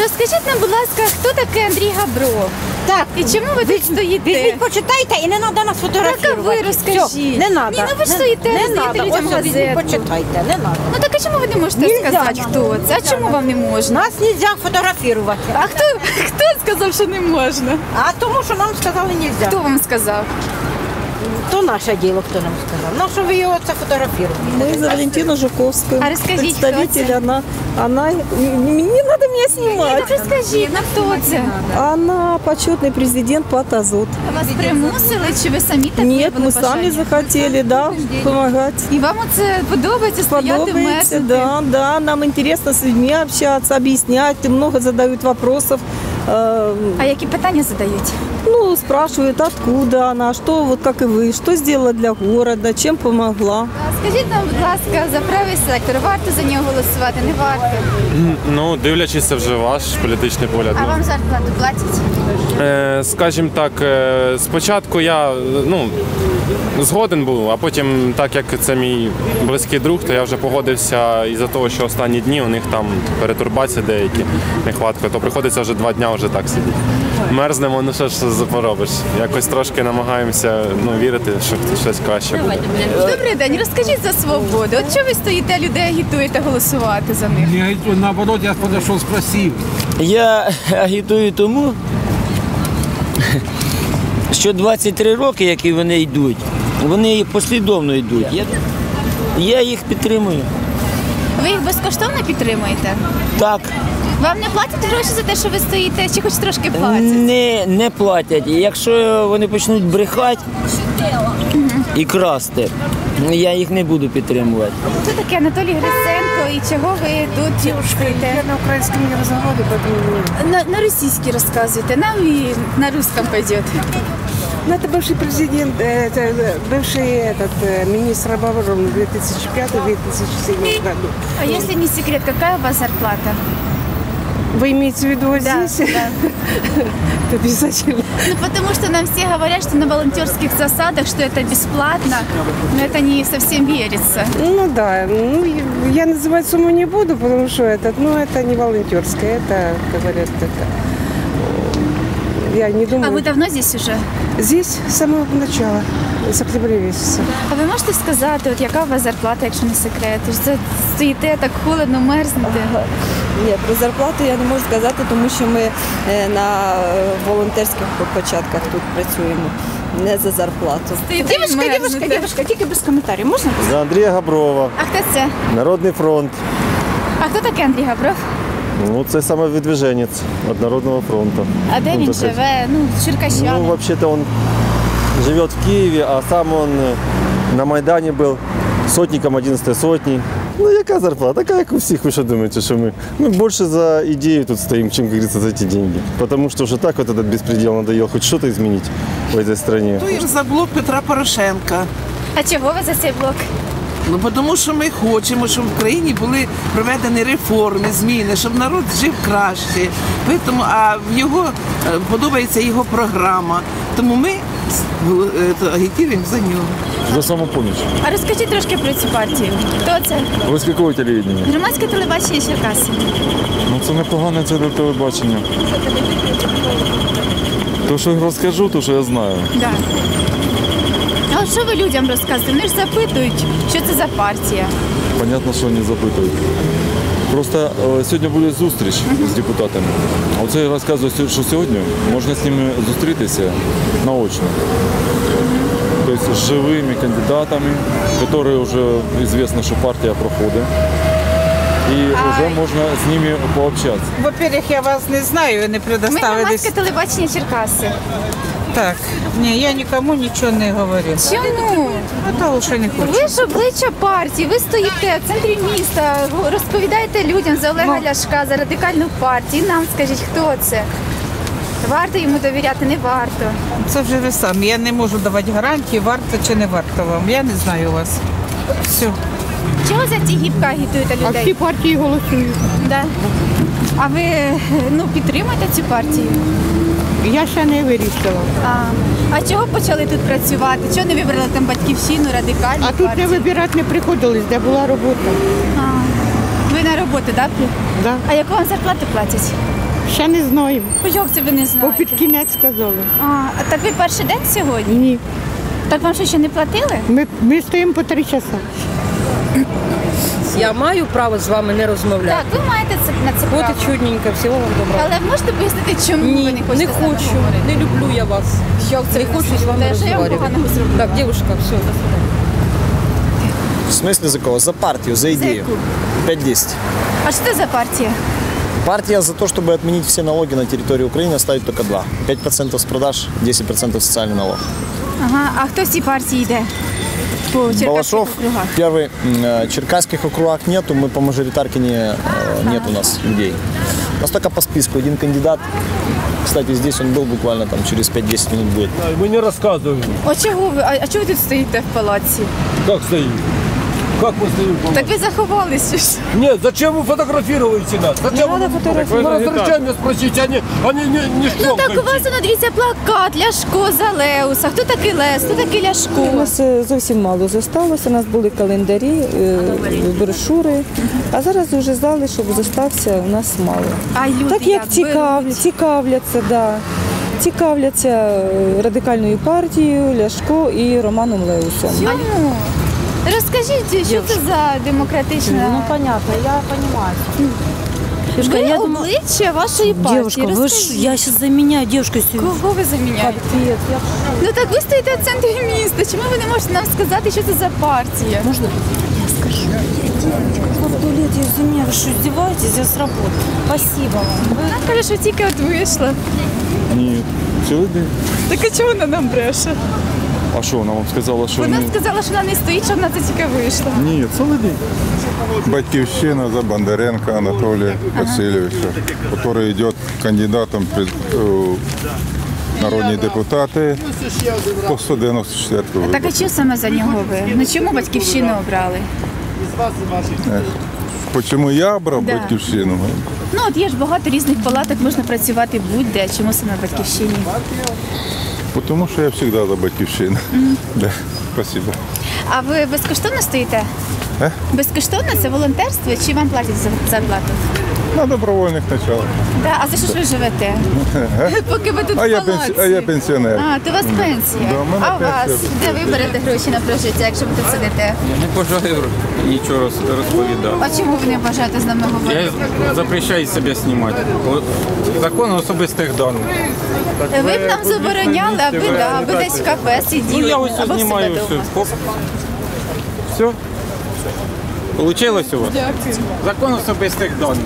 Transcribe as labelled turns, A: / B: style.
A: Розкажіть нам, будь ласка, хто такий Андрій Габров?
B: Так.
A: І чому ви тут стоїте?
B: Візьміть, почитайте і не треба нас фотографувати.
A: Так, а ви розкажіть.
B: Не треба.
A: Ні, ну ви ж стоїте,
B: не
A: роздаєте
B: надо.
A: людям
B: Ось візьміть,
A: газету.
B: почитайте, не треба.
A: Ну так а чому ви не можете
B: Нельзя
A: сказати,
B: нам.
A: хто це? А чому вам не можна?
B: Нас не можна фотографувати.
A: А хто, хто сказав, що не можна?
B: А тому, що нам сказали не можна.
A: Хто вам сказав?
B: То наше діло, хто нам сказав. Ну, що ви його це фотографуєте?
C: Мы за Валентину Жуковскую.
A: А расскажите,
C: Представитель,
A: кто это?
C: она, она, не, не надо меня
A: Ну
C: снимать.
A: розкажіть, ну хто це?
C: Она почетный президент по Азот.
A: Вас примусили, чи ви самі так
C: Нет,
A: виявили
C: мы сами
A: бажання?
C: захотели, да, помогать.
A: І вам оце подобається стояти
C: Подобается,
A: мерзнути?
C: да, да, нам интересно с людьми общаться, объяснять, и много задают вопросов.
A: А які питання задають?
C: Ну, спрашивают, откуда она, что, вот как и вы, что сделала для города, чем помогла.
A: Скажіть нам, будь ласка, за правий сектор, варто за нього голосувати, не варто?
D: Ну, дивлячись, це вже ваш політичний погляд.
A: А вам зарплату платять?
D: Е, скажімо так, е, спочатку я ну, згоден був, а потім, так як це мій близький друг, то я вже погодився із-за того, що останні дні у них там перетурбації деякі, нехватка, то приходиться вже два дня вже так сидіти. Мерзнемо, ну що ж поробиш. Якось трошки намагаємося ну, вірити, що щось краще буде.
A: Добрий день, розкажіть за свободу. От чого ви стоїте, людей агітуєте голосувати за них?
E: Не агитирую, наоборот, я подошел, спросил.
F: Я агітую тому, що 23 роки, які вони йдуть, вони послідовно йдуть. Я, я їх підтримую.
A: Ви їх безкоштовно підтримуєте?
F: Так,
A: Вам не платять гроші за те, що ви стоїте, чи хоч трошки платять?
F: не, не платять. Якщо вони почнуть брехати і красти, я їх не буду підтримувати.
A: Хто такий Анатолій Гриценко і чого ви тут стоїте?
B: на українському не розмовляю.
A: На, на російській розказуйте, нам і на русском пойдет.
G: Ну, это бывший президент, э, это э, бывший этот, э, министр обороны в 2005-2007 году.
A: А если не секрет, какая у вас зарплата?
G: Вы имеете в виду вот
A: Да,
G: здесь?
A: да.
G: Это обязательно.
A: Ну, потому что нам все говорят, что на волонтерских засадах, что это бесплатно, но это не совсем верится.
G: Ну да, ну, я называть сумму не буду, потому что этот, ну, это не волонтерское, это, говорят, это... Я не
A: А
G: думаю.
A: ви давно здесь уже?
G: Здесь с самого начала, с октября месяца.
A: А ви можете сказати, от яка у вас зарплата, якщо не секрет? Ж це стоїте так холодно, мерзнете.
H: Ні, про зарплату я не можу сказати, тому що ми е, на е, волонтерських початках тут працюємо. Не за зарплату.
A: Стоїте і
B: Дівушка, дівушка,
A: мерзнете.
B: дівушка, тільки без коментарів. Можна?
I: За Андрія Габрова,
A: А хто це?
I: Народний фронт.
A: А хто такий Андрій Габров?
I: Ну, це саме відвіженець від Народного фронту.
A: А де
I: Ну,
A: він
I: таке.
A: живе? Ну, черкащанин.
I: Ну, вообще-то он живет в Киеве, а сам он э, на Майдані був сотником 11 сотні. Ну, яка зарплата? Така, як у всіх, ви що думаєте, що ми? Ми більше за ідею тут стоїмо, чим, як говорится, за ці деньги. Потому що вже так вот этот беспредел надоел хоть что-то изменить в этой стране.
J: Голосуємо за блок Петра Порошенка.
A: А чого ви за цей блок?
J: Ну, тому що ми хочемо, щоб в країні були проведені реформи, зміни, щоб народ жив краще. Тому, а в його е, подобається його програма. Тому ми е, то, агітуємо за нього.
K: За самопоміч.
A: А розкажіть трошки про цю партію. Хто це?
K: Якого телевідення?
A: Громадське телебачення Черкаси.
K: Ну це непогане це телебачення. То, що розкажу, то що я знаю.
A: Да. А що ви людям розказуєте? Вони ж запитують, що це за партія.
K: Понятно, що вони запитують. Просто е, сьогодні буде зустріч з депутатами. А Оце я розказую, що сьогодні можна з ними зустрітися наочно. Тобто з живими кандидатами, які вже відомо, що партія проходить. І вже можна з ними пообщатися.
L: Во-первых, я вас не знаю, ви не
A: Ми
L: предоставились.
A: громадське телебачення Черкаси.
L: Так, ні, я нікому нічого не говорю.
A: Чому?
L: А то лише не хочу.
A: Ви ж обличчя партії, ви стоїте в центрі міста, розповідаєте людям за Олега Ляшка, за радикальну партію. І нам скажіть, хто це? Варто йому довіряти, не варто.
L: Це вже ви самі. Я не можу давати гарантії, варто чи не варто вам. Я не знаю вас. Все.
A: Чого за ті гібка агітуєте людей?
G: А всі партії голосують.
A: Да. А ви ну, підтримуєте цю партію?
G: Я ще не вирішила.
A: А, а чого почали тут працювати? Чого не вибрали там батьківщину, радикальну
G: А тут
A: партію?
G: не вибирати не приходилось, де була робота.
A: А, ви на роботу, так?
G: Да.
A: А яку вам зарплату платять?
G: Ще не знаємо.
A: Як це ви не
G: Бо
A: знаєте?
G: під кінець сказали.
A: А, а так ви перший день сьогодні?
G: Ні.
A: Так вам що ще не платили?
G: Ми, ми стоїмо по три часа.
B: Я маю право з вами не розмовляти.
A: Так, ви маєте це на це
B: От
A: право.
B: і чудненько, всього вам добра.
A: Але можете пояснити, чому
B: Ні,
A: ви не хочете
B: не
A: з нами
B: хочу,
A: говорити?
B: не люблю я вас.
A: Як це
B: не
A: ви
B: хочу з
A: слухаєте?
B: вами
A: Та що я вам
B: розмовляти.
A: поганого зробила?
B: Так, дівчинка, все, до свидання.
M: В смысле за кого? За партию, за идею. 5-10.
A: А що це за партія?
M: Партия за то, чтобы отменить все налоги на территории Украины, оставить только два. 5% с продаж, 10% социальный налог.
A: Ага, а хто в цій партії йде? По Черкаських
M: Балашов,
A: округах?
M: первый. М, э, Черкасских округах нету, мы по мажоритарке не, э, нет у нас людей. У нас только по списку один кандидат. Кстати, здесь он был буквально там через 5-10 минут будет.
E: Мы не рассказываем,
A: О, чого ви? А, а чого ви тут стоїте в палаці?
E: как стоим. Как мы стоим?
A: Так ви заховалися ж.
E: Нет, зачем вы фотографируете нас? Зачем вы Мы разрешаем мне спросить, они, они не, не
A: Ну так у
E: щелкают.
A: вас воно дивіться плакат, Ляшко за Леуса. Хто такий Лес? Хто такий
C: У
A: Ляшко?
C: нас е, зовсім мало зосталося. У нас були календарі, е, брошури, а зараз вже залишок зостався у нас мало.
A: А люди
C: так як цікавля, цікавляться, да. цікавляться е, радикальною партією, Ляшко і Романом Леусом.
A: Чому? Розкажіть, що це за демократична...
N: Ну, понятно, я понимаю. Девушка,
A: ви
N: я думаю-
A: обличчя вашої партії.
N: Девушка, вы ж,
A: Розкажіть.
N: я сейчас заменяю девушку.
A: Кого ви заміняєте? Ну так ви стоїте в центрі міста. Чому ви не можете нам сказати, що це за партія?
N: Можна? Я скажу. В туалете, извини, вы что, издеваетесь? Я с работы. Спасибо вам.
A: Вона каже, що тільки от вийшла.
K: Ні, цілий день.
A: Так а чого вона нам бреше?
K: А що, вона вам сказала, що
A: Вона
K: ні?
A: сказала, що вона не стоїть, що вона це тільки вийшла.
K: Ні, цілий день.
O: Батьковщина за Бондаренко Анатолия Васильевича, который идет кандидатом в э, народні депутати по 194
A: Так а чого саме за нього ви? Ну чому батьківщину обрали?
O: Чому я обрав
A: Да.
O: батьківщину?
A: Ну от є ж багато різних палаток, можна працювати будь-де. Чому саме в батьківщині?
O: Тому що я завжди за батьківщину. Да. Спасибо.
A: А ви безкоштовно стоїте?
O: Е?
A: Безкоштовно це волонтерство чи вам платять за зарплату?
O: На добровольних началах.
A: Да, а за що ж ви живете? Поки ви тут
O: А
A: в
O: я,
A: палаці.
O: пенсі... а я пенсіонер.
A: А, то у вас пенсія.
O: Да, у мене
A: а у вас?
O: пенсія.
A: Де ви берете гроші на прожиття, якщо ви тут сидите?
P: Я не бажаю нічого роз- розповідати.
A: А чому ви не бажаєте з нами говорити?
P: Я запрещаю себе знімати. О, Закон особистих даних. Так
A: Ви б нам забороняли, аби да,
P: ви
A: аби десь в кафе сиділи.
P: Ну я ось
A: або в
P: знімаю
A: себе
P: все. Хоп. Все? Получилось у вас?
A: Дякую.
P: Закон особистих даних.